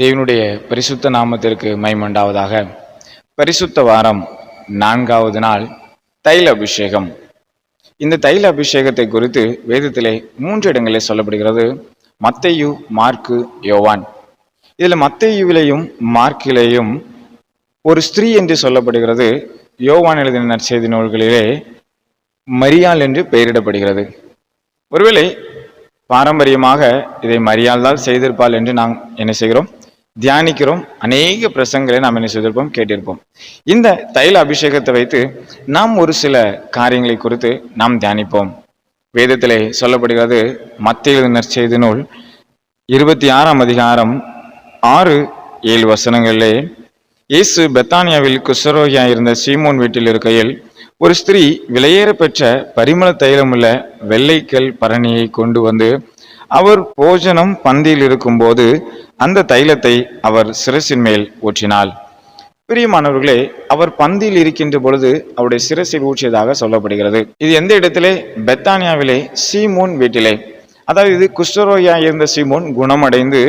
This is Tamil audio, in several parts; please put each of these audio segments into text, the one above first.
தேவனுடைய பரிசுத்த நாமத்திற்கு மைமண்டாவதாக பரிசுத்த வாரம் நான்காவது நாள் தைல அபிஷேகம். இந்த தைல அபிஷேகத்தை குறித்து வேதத்திலே மூன்று இடங்களில் சொல்லப்படுகிறது. மத்தையு மார்க்கு யோவான். இதில் மத்தையுவிலையும் மார்க்கிலேயும் ஒரு ஸ்திரீ என்று சொல்லப்படுகிறது. யோவான் எழுதின நற்செய்தி நூல்களிலே மரியாள் என்று பெயரிடப்படுகிறது. ஒருவேளை பாரம்பரியமாக இதை மரியாள் தான் செய்திருப்பாள் என்று நாம் என்ன செய்கிறோம்? தியானிக்கிறோம். அநேக பிரசங்களை நாம் என்ன செய்திருப்போம்? கேட்டிருப்போம். இந்த தைல அபிஷேகத்தை வைத்து நாம் ஒரு சில காரியங்களை குறித்து நாம் தியானிப்போம். வேதத்திலே சொல்லப்படுகிறது மத்திய நற்செய்தி நூல் இருபத்தி ஆறாம் அதிகாரம் ஆறு ஏழு வசனங்களிலே இயேசு பெத்தானியாவில் குசரோகியாக இருந்த சீமோன் வீட்டில் இருக்கையில் ஒரு ஸ்திரீ விலையேற பெற்ற பரிமள தைலமுள்ள வெள்ளைக்கல் பரணியை கொண்டு வந்து அவர் போஜனம் பந்தியில் இருக்கும்போது அந்த தைலத்தை அவர் சிரசின் மேல் ஊற்றினாள். பிரியமானவர்களே அவர் பந்தியில் இருக்கின்ற பொழுது அவருடைய சிரசில் ஊற்றியதாக சொல்லப்படுகிறது. இது எந்த இடத்திலே? பெத்தானியாவிலே சீமோன் வீட்டிலே. அதாவது இது குஷ்டரோயா இருந்த சீமோன் குணமடைந்து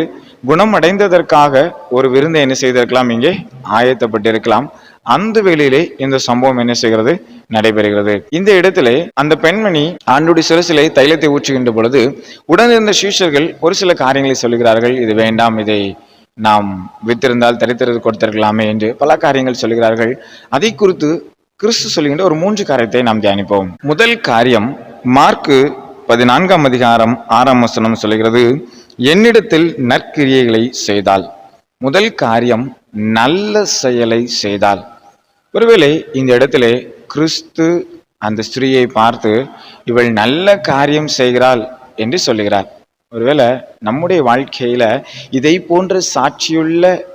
குணமடைந்ததற்காக ஒரு விருந்தை என்ன செய்திருக்கலாம்? இங்கே ஆயத்தப்பட்டிருக்கலாம். அந்த வேளையிலே இந்த சம்பவம் என்ன செய்கிறது? நடைபெறுகிறது. இந்த இடத்திலே அந்த பெண்மணி ஆண்டுடைய சிரசிலை தைலத்தை ஊற்றுகின்ற பொழுது உடனிருந்த சீஷர்கள் ஒரு சில காரியங்களை சொல்லுகிறார்கள். இது வேண்டாம் இதை நாம் வித்திருந்தால் தரித்திரது கொடுத்திருக்கலாமே என்று பல காரியங்கள் சொல்கிறார்கள் அதை குறித்து கிறிஸ்து சொல்லுகின்ற ஒரு மூன்று காரியத்தை நாம் தியானிப்போம். முதல் காரியம் மார்க்கு பதினான்காம் அதிகாரம் ஆறாம் வசனம் சொல்கிறது என்னிடத்தில் நற்கிரியைகளை செய்தால். முதல் காரியம் நல்ல செயலை செய்தால். ஒருவேளை இந்த இடத்திலே கிறிஸ்து அந்த ஸ்திரீயை பார்த்து இவள் நல்ல காரியம் செய்கிறாள் என்று சொல்லுகிறார். ஒருவேளை நம்முடைய வாழ்க்கையில இதை போன்ற சாட்சியுள்ள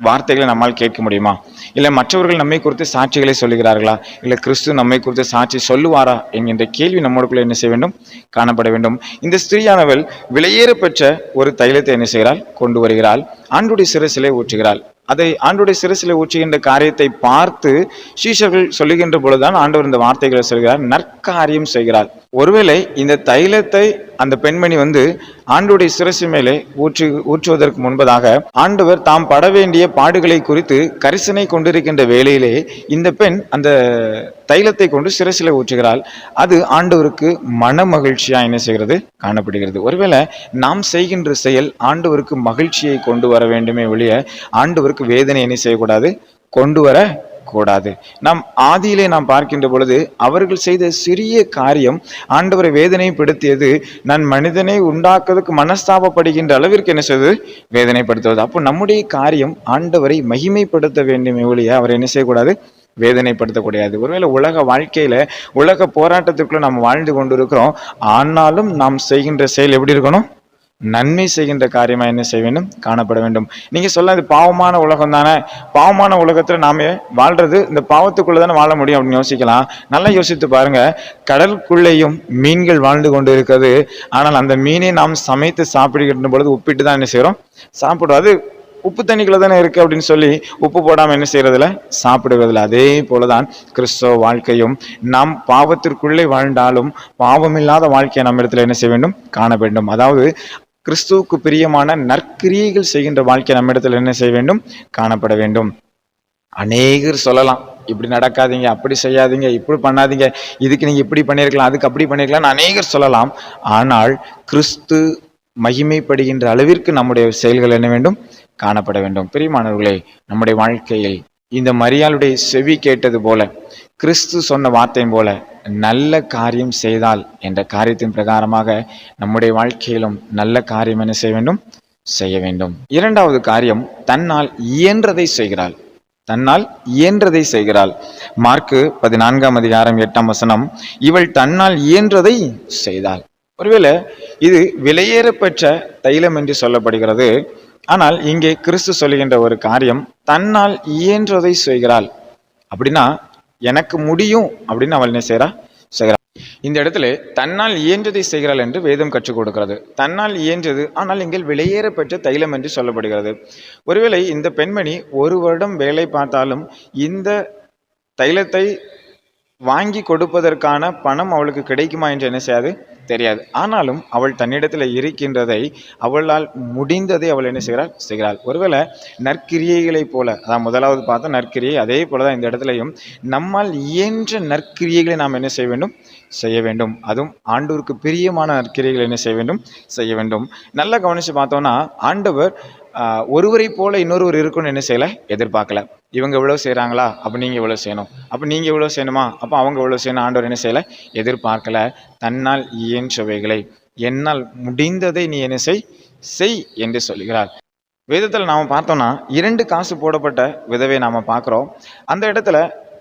வார்த்தைகளை நம்மால் கேட்க முடியுமா? இல்லை மற்றவர்கள் நம்மை குறித்து சாட்சிகளை சொல்லுகிறார்களா? இல்லை கிறிஸ்து நம்மை குறித்து சாட்சி சொல்லுவாரா? என்கின்ற கேள்வி நம்மளுக்குள்ள என்ன செய்ய வேண்டும்? காணப்பட வேண்டும். இந்த ஸ்திரீயானவள் விலையேற பெற்ற ஒரு தைலத்தை என்ன செய்கிறாள்? கொண்டு வருகிறாள். ஆண்டுடைய சிலை ஊற்றுகிறாள். அதை ஆண்டுடைய சிரசிலே ஊற்றுகின்ற காரியத்தை பார்த்து சீஷர்கள் சொல்லுகின்ற பொழுதுதான் ஆண்டவர் இந்த வார்த்தைகளை சொல்கிறார் நற்காரியம் செய்கிறார். ஒருவேளை இந்த தைலத்தை அந்த பெண்மணி வந்து ஆண்டுடைய சிரசு மேலே ஊற்றி ஊற்றுவதற்கு முன்பதாக ஆண்டவர் தாம் பட வேண்டிய பாடுகளை குறித்து கரிசனை கொண்டிருக்கின்ற வேளையிலே இந்த பெண் அந்த தைலத்தை கொண்டு சிரசில ஊற்றுகிறாள். அது ஆண்டவருக்கு மன மகிழ்ச்சியா என்ன செய்கிறது? காணப்படுகிறது. ஒருவேளை நாம் செய்கின்ற செயல் ஆண்டவருக்கு மகிழ்ச்சியை கொண்டு வர வேண்டுமே ஒழிய ஆண்டவருக்கு வேதனை என்ன செய்யக்கூடாது? கொண்டு வர கூடாது. நாம் ஆதியிலே நாம் பார்க்கின்ற பொழுது அவர்கள் செய்த சிறிய காரியம் ஆண்டவரை வேதனைப்படுத்தியது நான் மனிதனை உண்டாக்குவதற்கு மனஸ்தாபப்படுகின்ற அளவிற்கு என்ன செய்வது வேதனைப்படுத்துவது. அப்போ நம்முடைய காரியம் ஆண்டவரை மகிமைப்படுத்த வேண்டுமே ஒழிய அவர் என்ன செய்யக்கூடாது? வேதனைப்படுத்தக்கூடாது. ஒருவேளை உலக வாழ்க்கையில உலக போராட்டத்துக்குள்ளே நாம் வாழ்ந்து கொண்டு இருக்கிறோம் ஆனாலும் நாம் செய்கின்ற செயல் எப்படி இருக்கணும்? நன்மை செய்கின்ற காரியமா என்ன செய்ய வேண்டும்? காணப்பட வேண்டும். நீங்க சொல்ல இது பாவமான உலகம் தானே. பாவமான உலகத்துல நாம வாழ்றது இந்த பாவத்துக்குள்ளே தானே வாழ முடியும் அப்படின்னு யோசிக்கலாம். நல்லா யோசித்து பாருங்க. கடலுக்குள்ளேயும் மீன்கள் வாழ்ந்து கொண்டு இருக்கிறது ஆனால் அந்த மீனை நாம் சமைத்து சாப்பிடுகின்ற பொழுது உப்பிட்டு தான் என்ன செய்யறோம் சாப்பிடுவோம் அது உப்பு தண்ணிக்குள்ள தானே இருக்கு அப்படின்னு சொல்லி உப்பு போடாம என்ன செய்யறதுல சாப்பிடுவதில்ல அதே போலதான் கிறிஸ்தவ வாழ்க்கையும் நாம் பாவத்திற்குள்ளே வாழ்ந்தாலும் பாவமில்லாத வாழ்க்கையை நம்ம இடத்துல என்ன செய்ய வேண்டும்? காண வேண்டும். அதாவது கிறிஸ்துவுக்கு பிரியமான நற்கிரியைகள் செய்கின்ற வாழ்க்கை நம்ம என்ன செய்ய வேண்டும்? காணப்பட வேண்டும். அநேகர் சொல்லலாம் இப்படி நடக்காதீங்க அப்படி செய்யாதீங்க இப்படி பண்ணாதீங்க இதுக்கு நீங்க இப்படி பண்ணியிருக்கலாம் அதுக்கு அப்படி பண்ணிருக்கலாம் அநேகர் சொல்லலாம். ஆனால் கிறிஸ்து மகிமைப்படுகின்ற அளவிற்கு நம்முடைய செயல்கள் என்ன வேண்டும்? காணப்பட வேண்டும். பிரியமானவர்களே நம்முடைய வாழ்க்கையில் இந்த மரியாளுடைய செவி கேட்டது போல கிறிஸ்து சொன்ன வார்த்தையும் போல நல்ல காரியம் செய்தால் என்ற காரியத்தின் பிரகாரமாக நம்முடைய வாழ்க்கையிலும் நல்ல காரியம் என்ன செய்ய வேண்டும்? செய்ய வேண்டும். இரண்டாவது காரியம் தன்னால் இயன்றதை செய்கிறாள். தன்னால் இயன்றதை செய்கிறாள். மார்க்கு பதினான்காம் அதிகாரம் எட்டாம் வசனம் இவள் தன்னால் இயன்றதை செய்தாள். ஒருவேளை இது விலையேறப்பெற்ற தைலம் என்று சொல்லப்படுகிறது. ஆனால் இங்கே கிறிஸ்து சொல்லுகின்ற ஒரு காரியம் தன்னால் இயன்றதை செய்கிறாள். அப்படின்னா எனக்கு முடியும் அப்படின்னு அவள் என்ன செய்கிறா? செய்கிறாள். இந்த இடத்துல தன்னால் இயன்றதை செய்கிறாள் என்று வேதம் கற்றுக் கொடுக்கிறது. தன்னால் இயன்றது ஆனால் இங்கே வெளியேற பெற்ற தைலம் என்று சொல்லப்படுகிறது. ஒருவேளை இந்த பெண்மணி ஒரு வருடம் வேலை பார்த்தாலும் இந்த தைலத்தை வாங்கி கொடுப்பதற்கான பணம் அவளுக்கு கிடைக்குமா என்று என்ன செய்யாது? தெரியாது. ஆனாலும் அவள் தன்னிடத்தில் இருக்கின்றதை அவளால் முடிந்ததை அவள் என்ன செய்கிறாள்? செய்கிறாள். ஒருவேளை நற்கிரியைகளைப் போல அதான் முதலாவது பார்த்தா நற்கிரியை அதே போல தான் இந்த இடத்துலையும் நம்மால் இயன்ற நற்கிரியைகளை நாம் என்ன செய்ய வேண்டும்? செய்ய வேண்டும். அதுவும் ஆண்டவருக்கு பிரியமான நற்கிரியைகளை என்ன செய்ய வேண்டும்? செய்ய வேண்டும். நல்லா கவனித்து பார்த்தோன்னா ஆண்டவர் ஒருவரை போல இன்னொருவர் இருக்குன்னு என்ன செய்யலை? எதிர்பார்க்கல. இவங்க இவ்வளோ செய்கிறாங்களா அப்போ நீங்கள் இவ்வளோ செய்யணும். அப்போ நீங்கள் இவ்வளோ செய்யணுமா? அப்போ அவங்க இவ்வளோ செய்யணும். ஆண்டவர் என்ன செய்யலை? எதிர்பார்க்கல. தன்னால் இயன்றவைகளை என்னால் முடிந்ததை நீ என்ன செய்? செய் என்று சொல்கிறார் வேதத்தில் நாம் பார்த்தோம்னா இரண்டு காசு போடப்பட்ட விதவை நாம் பார்க்குறோம். அந்த இடத்துல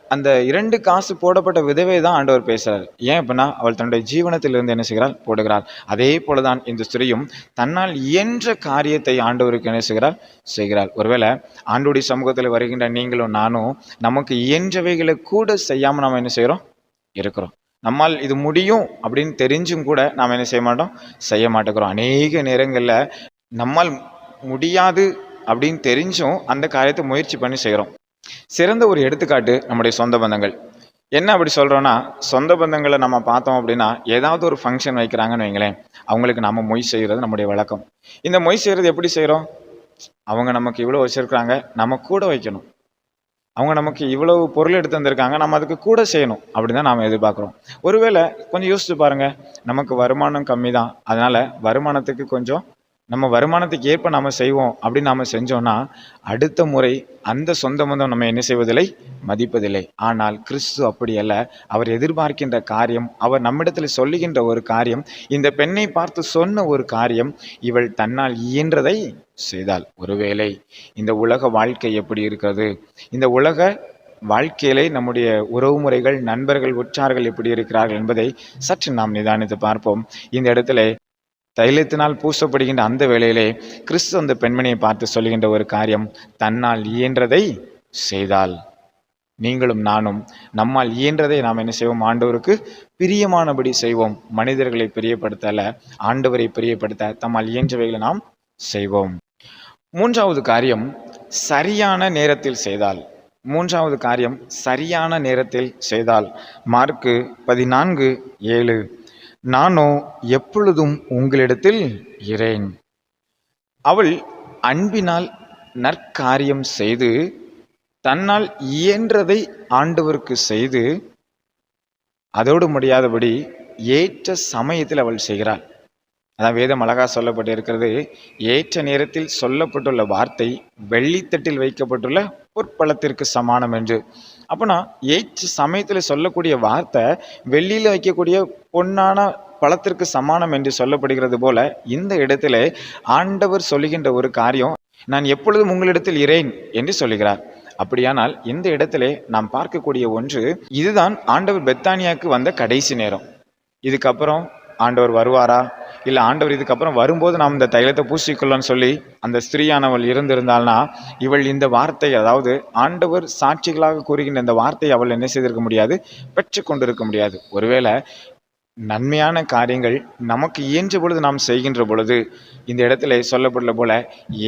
அந்த இரண்டு காசு போடப்பட்ட விதவை தான் ஆண்டவர் பேசுகிறார் ஏன் அப்படின்னா அவள் தன்னுடைய ஜீவனத்திலிருந்து என்ன செய்கிறாள்? போடுகிறாள். அதே போல தான் இந்த ஸ்திரியும் தன்னால் இயன்ற காரியத்தை ஆண்டவருக்கு என்ன செய்கிறாள்? செய்கிறாள். ஒருவேளை ஆண்டோடைய சமூகத்தில் வருகின்ற நீங்களும் நானும் நமக்கு இயன்றவைகளை கூட செய்யாமல் நாம் என்ன செய்கிறோம்? இருக்கிறோம். நம்மால் இது முடியும் அப்படின்னு தெரிஞ்சும் கூட நாம் என்ன செய்ய மாட்டோம்? செய்ய மாட்டேங்கிறோம். அநேக நேரங்களில் நம்மால் முடியாது அப்படின்னு தெரிஞ்சும் அந்த காரியத்தை முயற்சி பண்ணி செய்கிறோம். சிறந்த ஒரு எடுத்துக்காட்டு நம்முடைய சொந்த பந்தங்கள். என்ன அப்படி சொல்கிறோன்னா சொந்த பந்தங்களை நம்ம பார்த்தோம் அப்படின்னா ஏதாவது ஒரு ஃபங்க்ஷன் வைக்கிறாங்கன்னு வைங்களேன் அவங்களுக்கு நம்ம மொய் செய்கிறது நம்முடைய வழக்கம். இந்த மொய் செய்கிறது எப்படி செய்கிறோம் அவங்க நமக்கு இவ்வளோ வச்சுருக்குறாங்க நம்ம கூட வைக்கணும். அவங்க நமக்கு இவ்வளவு பொருள் எடுத்து வந்திருக்காங்க நம்ம அதுக்கு கூட செய்யணும் அப்படின்னு தான் நாம் எதிர்பார்க்குறோம். ஒருவேளை கொஞ்சம் யோசிச்சு பாருங்கள் நமக்கு வருமானம் கம்மி தான் அதனால் வருமானத்துக்கு கொஞ்சம் நம்ம வருமானத்துக்கு ஏற்ப நாம் செய்வோம் அப்படின்னு நாம் செஞ்சோன்னா அடுத்த முறை அந்த சொந்த பந்தம் நம்ம என்ன செய்வதில்லை? மதிப்பதில்லை. ஆனால் கிறிஸ்து அப்படி அல்ல. அவர் எதிர்பார்க்கின்ற காரியம் அவர் நம்மிடத்தில் சொல்லுகின்ற ஒரு காரியம் இந்த பெண்ணை பார்த்து சொன்ன ஒரு காரியம் இவள் தன்னால் இயன்றதை செய்தாள். ஒருவேளை இந்த உலக வாழ்க்கை எப்படி இருக்கிறது? இந்த உலக வாழ்க்கையிலே நம்முடைய உறவுமுறைகள் நண்பர்கள் உற்றார்கள் எப்படி இருக்கிறார்கள் என்பதை சற்று நாம் நிதானித்து பார்ப்போம். இந்த இடத்துல தைலத்தினால் பூசப்படுகின்ற அந்த வேளையிலே கிறிஸ்து அந்த பெண்மணியை பார்த்து சொல்லுகின்ற ஒரு காரியம் தன்னால் இயன்றதை செய்தால். நீங்களும் நானும் நம்மால் இயன்றதை நாம் என்ன செய்வோம்? ஆண்டவருக்கு பிரியமானபடி செய்வோம். மனிதர்களை பிரியப்படுத்தல ஆண்டவரை பிரியப்படுத்த தம்மால் இயன்றவைகளை நாம் செய்வோம். மூன்றாவது காரியம் சரியான நேரத்தில் செய்தால். மூன்றாவது காரியம் சரியான நேரத்தில் செய்தால். மார்க்கு பதினான்கு ஏழு. நானோ எப்பொழுதும் உங்களிடத்தில் இரேன் அவள் அன்பினால் நற்காரியம் செய்து தன்னால் இயன்றதை ஆண்டவருக்கு செய்து அதோடு முடியாதபடி ஏற்ற சமயத்தில் அவள் செய்கிறாள். அதான் வேதம் அழகா சொல்லப்பட்டு இருக்கிறது ஏற்ற நேரத்தில் சொல்லப்பட்டுள்ள வார்த்தை வெள்ளித்தட்டில் வைக்கப்பட்டுள்ள பொற்பழத்திற்கு சமானம் என்று. அப்போனா ஏற்ற சமயத்தில் சொல்லக்கூடிய வார்த்தை வெள்ளியில் வைக்கக்கூடிய பொன்னான பழத்திற்கு சமானம் என்று சொல்லப்படுகிறது போல இந்த இடத்துல ஆண்டவர் சொல்லுகின்ற ஒரு காரியம் நான் எப்பொழுதும் உங்களிடத்தில் இறேன் என்று சொல்லுகிறார். அப்படியானால் இந்த இடத்திலே நாம் பார்க்கக்கூடிய ஒன்று இதுதான் ஆண்டவர் பெத்தானியாவுக்கு வந்த கடைசி நேரம். இதுக்கப்புறம் ஆண்டவர் வருவாரா? இல்லை ஆண்டவர் இதுக்கப்புறம் வரும்போது நாம் இந்த தைலத்தை பூசிக்கொள்ளன்னு சொல்லி அந்த ஸ்திரீயானவள் இருந்திருந்தாள்னா இவள் இந்த வார்த்தை அதாவது ஆண்டவர் சாட்சிகளாக கூறுகின்ற இந்த வார்த்தையை அவள் என்ன செய்திருக்க முடியாது? பெற்று கொண்டிருக்க முடியாது. ஒருவேளை நன்மையான காரியங்கள் நமக்கு இயன்ற பொழுது நாம் செய்கின்ற பொழுது இந்த இடத்துல சொல்லப்படல போல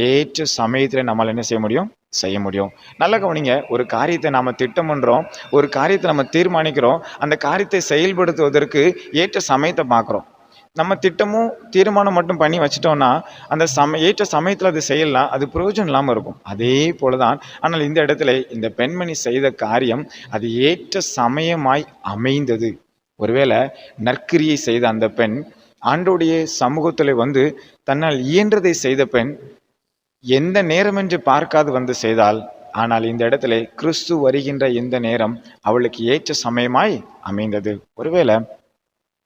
ஏற்ற சமயத்தில் நம்மால் என்ன செய்ய முடியும்? செய்ய முடியும். நல்ல கவனிங்க ஒரு காரியத்தை நாம் திட்டம் பண்ணுறோம் ஒரு காரியத்தை நம்ம தீர்மானிக்கிறோம் அந்த காரியத்தை செயல்படுத்துவதற்கு ஏற்ற சமயத்தை பார்க்குறோம். நம்ம திட்டமும் தீர்மானம் மட்டும் பண்ணி வச்சிட்டோம்னா அந்த சம ஏற்ற சமயத்தில் அது செய்யலாம் அது பிரயோஜனம் இல்லாமல் இருக்கும். அதே போல தான் ஆனால் இந்த இடத்துல இந்த பெண்மணி செய்த காரியம் அது ஏற்ற சமயமாய் அமைந்தது. ஒருவேளை நற்கிரியை செய்த அந்த பெண் ஆண்டோடைய சமூகத்தில் வந்து தன்னால் இயன்றதை செய்த பெண் எந்த நேரம் என்று பார்க்காது வந்து செய்தால் ஆனால் இந்த இடத்துல கிறிஸ்து வருகின்ற இந்த நேரம் அவளுக்கு ஏற்ற சமயமாய் அமைந்தது. ஒருவேளை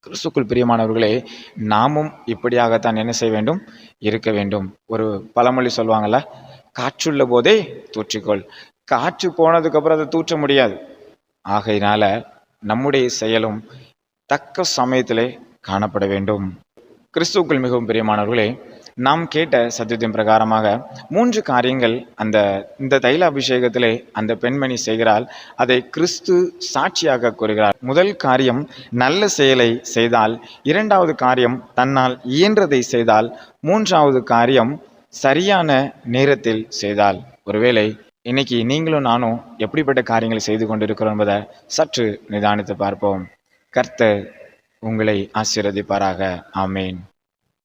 கிறிஸ்துக்குள் பிரியமானவர்களே நாமும் இப்படியாகத்தான் என்ன செய்ய வேண்டும்? இருக்க வேண்டும். ஒரு பழமொழி சொல்லுவாங்கள்ல காற்றுள்ள போதே தூற்றிக்கொள். காற்று போனதுக்கப்புறம் அதை தூற்ற முடியாது. ஆகையினால நம்முடைய செயலும் தக்க சமயத்திலே காணப்பட வேண்டும். கிறிஸ்துவுக்குள் மிகவும் பிரியமானவர்களே நாம் கேட்ட சத்தியத்தின் பிரகாரமாக மூன்று காரியங்கள் அந்த இந்த தைல அபிஷேகத்திலே அந்த பெண்மணி செய்கிறாள். அதை கிறிஸ்து சாட்சியாக கூறுகிறார். முதல் காரியம் நல்ல செயலை செய்தால். இரண்டாவது காரியம் தன்னால் இயன்றதை செய்தால். மூன்றாவது காரியம் சரியான நேரத்தில் செய்தால். ஒருவேளை இன்னைக்கு நீங்களும் நானும் எப்படிப்பட்ட காரியங்களை செய்து கொண்டிருக்கிறோம் என்பதை சற்று நிதானித்து பார்ப்போம். கர்த்தர் உங்களை ஆசீர்வதிப்பாராக. ஆமேன்.